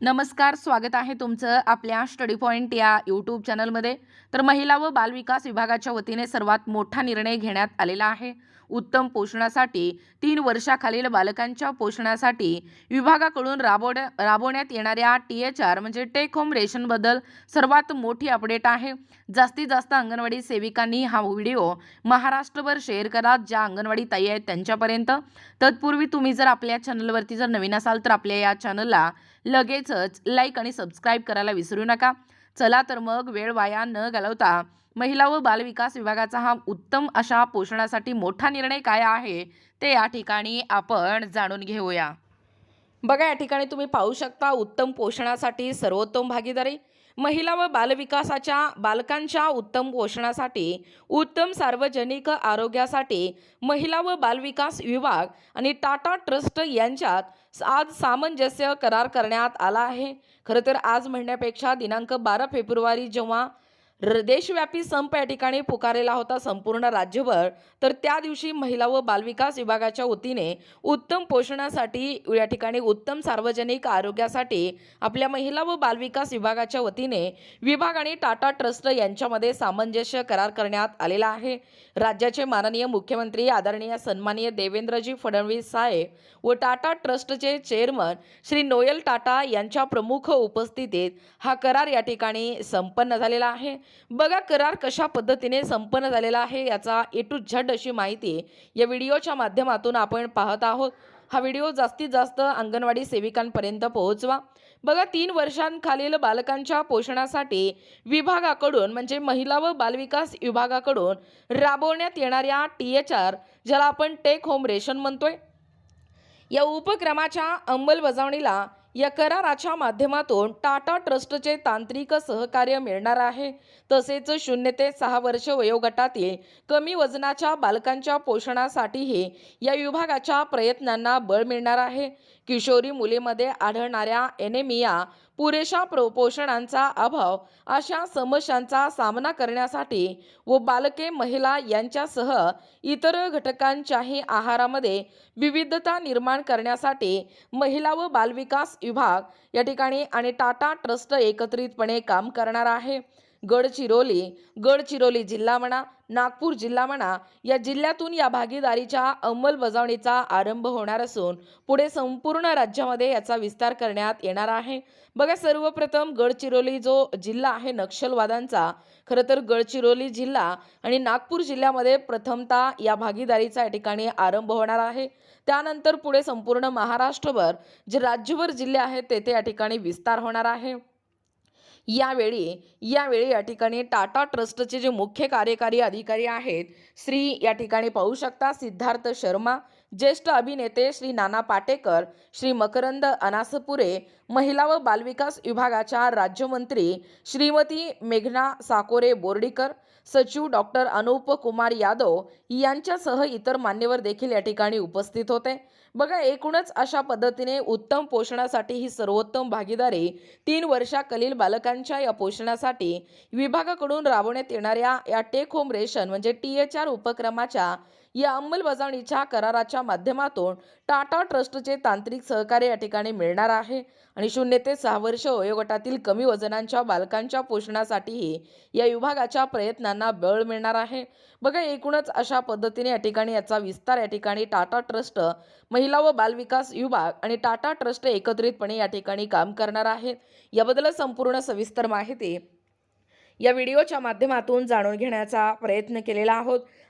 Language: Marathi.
नमस्कार स्वागत आहे तुमचं आपल्या स्टडी पॉईंट या यूट्यूब चॅनलमध्ये. तर महिला व बालविकास विभागाच्या वतीने सर्वात मोठा निर्णय घेण्यात आलेला आहे. उत्तम पोषणासाठी तीन वर्षाखालील बालकांच्या पोषणासाठी विभागाकडून राबवण्या राबवण्यात येणाऱ्या टी एच आर म्हणजे टेक होम रेशनबद्दल सर्वात मोठी अपडेट आहे. जास्तीत जास्त अंगणवाडी सेविकांनी हा व्हिडिओ महाराष्ट्रभर शेअर करा ज्या अंगणवाडी ताई आहेत त्यांच्यापर्यंत. तत्पूर्वी तुम्ही जर आपल्या चॅनलवरती जर नवीन असाल तर आपल्या या चॅनलला लगेचच लाईक आणि सबस्क्राईब करायला विसरू नका. चला तर मग वेळ वाया न घालवता महिला व बालविकास विभागाचा हा उत्तम अशा पोषणासाठी मोठा निर्णय काय आहे ते या ठिकाणी आपण जाणून घेऊया. बघा या ठिकाणी तुम्ही पाहू शकता उत्तम पोषणासाठी सर्वोत्तम भागीदारी महिला व बालविकासाच्या बालकांच्या उत्तम पोषणासाठी उत्तम सार्वजनिक आरोग्यासाठी महिला व बालविकास विभाग आणि टाटा ट्रस्ट यांच्यात आज सामंजस्य करार करण्यात आला आहे. खरं तर आज म्हणण्यापेक्षा दिनांक बारा फेब्रुवारी जेव्हा देशव्यापी संप या ठिकाणी पुकारलेला होता संपूर्ण राज्यभर. तर त्या दिवशी महिला व बालविकास विभागाच्या वतीने उत्तम पोषणासाठी या ठिकाणी उत्तम सार्वजनिक आरोग्यासाठी आपल्या महिला व बालविकास विभागाच्या वतीने विभाग आणि टाटा ट्रस्ट यांच्यामध्ये सामंजस्य करार करण्यात आलेला आहे. राज्याचे माननीय मुख्यमंत्री आदरणीय सन्माननीय देवेंद्रजी फडणवीस साहेब व टाटा ट्रस्टचे चेअरमन श्री नोयल टाटा यांच्या प्रमुख उपस्थितीत हा करार या ठिकाणी संपन्न झालेला आहे. बघा करार कशा पद्धतीने संपन्न झालेला आहे याचा ए टू झड अशी माहिती या व्हिडिओच्या माध्यमातून आपण पाहत आहोत. हा व्हिडिओ जास्तीत जास्त अंगणवाडी सेविकांपर्यंत पोहोचवा. बघा तीन वर्षांखालील बालकांच्या पोषणासाठी विभागाकडून म्हणजे महिला व बालविकास विभागाकडून राबवण्यात येणाऱ्या टी एच आर ज्याला आपण टेक होम रेशन म्हणतोय. या उपक्रमाच्या अंमलबजावणीला या कराराच्या माध्यमातून टाटा ट्रस्टचे तांत्रिक सहकार्य मिळणार आहे. तसेच शून्य ते सहा वर्ष वयोगटातील कमी वजनाच्या बालकांच्या पोषणासाठीही या विभागाच्या प्रयत्नांना बळ मिळणार आहे. किशोरी मुलीमध्ये आढळणाऱ्या एनेमिया पुरेशा प्रपोषणांचा अभाव अशा समस्यांचा सामना करण्यासाठी व बालके महिला यांच्यासह इतर घटकांच्याही आहारामध्ये विविधता निर्माण करण्यासाठी महिला व बालविकास विभाग या ठिकाणी आणि टाटा ट्रस्ट एकत्रितपणे काम करणार आहे. गडचिरोली गडचिरोली जिल्हा म्हणा नागपूर जिल्हा म्हणा या जिल्ह्यातून या भागीदारीच्या अंमलबजावणीचा आरंभ होणार असून पुढे संपूर्ण राज्यामध्ये याचा विस्तार करण्यात येणार आहे. बघा सर्वप्रथम गडचिरोली जो जिल्हा आहे नक्षलवादांचा खरं तर गडचिरोली जिल्हा आणि नागपूर जिल्ह्यामध्ये प्रथमतः या भागीदारीचा या ठिकाणी आरंभ होणार आहे. त्यानंतर पुढे संपूर्ण महाराष्ट्रभर जे राज्यभर जिल्हे आहेत तेथे या ठिकाणी विस्तार होणार आहे. यावेळी यावेळी या ठिकाणी टाटा ट्रस्टचे जे मुख्य कार्यकारी अधिकारी आहेत श्री या ठिकाणी पाहू शकता सिद्धार्थ शर्मा ज्येष्ठ अभिनेते श्री नाना पाटेकर श्री मकरंद अनासपुरे महिला व बालविकास विभागाच्या राज्यमंत्री श्रीमती मेघना साकोरे बोर्डीकर सचिव डॉक्टर अनुप कुमार यादव यांच्यासह इतर मान्यवर देखील या ठिकाणी उपस्थित होते. बघा एकूणच अशा पद्धतीने उत्तम पोषणासाठी ही सर्वोत्तम भागीदारी तीन वर्षाखालील बालकांच्या या पोषणासाठी विभागाकडून राबवण्यात येणाऱ्या या टेक होम रेशन म्हणजे टी एच आर उपक्रमाच्या या अंमलबजावणीच्या कराराच्या माध्यमातून टाटा ट्रस्टचे तांत्रिक सहकार्य या ठिकाणी मिळणार आहे. आणि शून्य ते सहा वर्ष वयोगटातील कमी वजनांच्या बालकांच्या पोषणासाठीही या विभागाच्या प्रयत्नांना बळ मिळणार आहे. बघा एकूणच अशा पद्धतीने या ठिकाणी याचा विस्तार या ठिकाणी टाटा ट्रस्ट महिला व बालविकास विभाग आणि टाटा ट्रस्ट एकत्रितपणे या ठिकाणी काम करणार आहेत याबद्दल संपूर्ण सविस्तर माहिती या व्हिडिओच्या माध्यमातून जाणून घेण्याचा प्रयत्न केलेला आहोत.